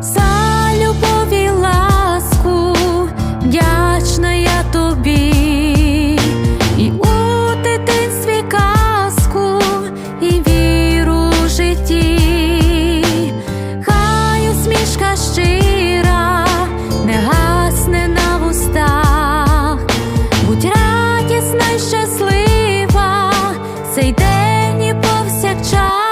за любов і ласку, вдячна я тобі, і у дитинстві казку, і віру в житті, хай усмішка щира, не гасне на вустах, будь радісна й щаслива, цей день і повсякчас.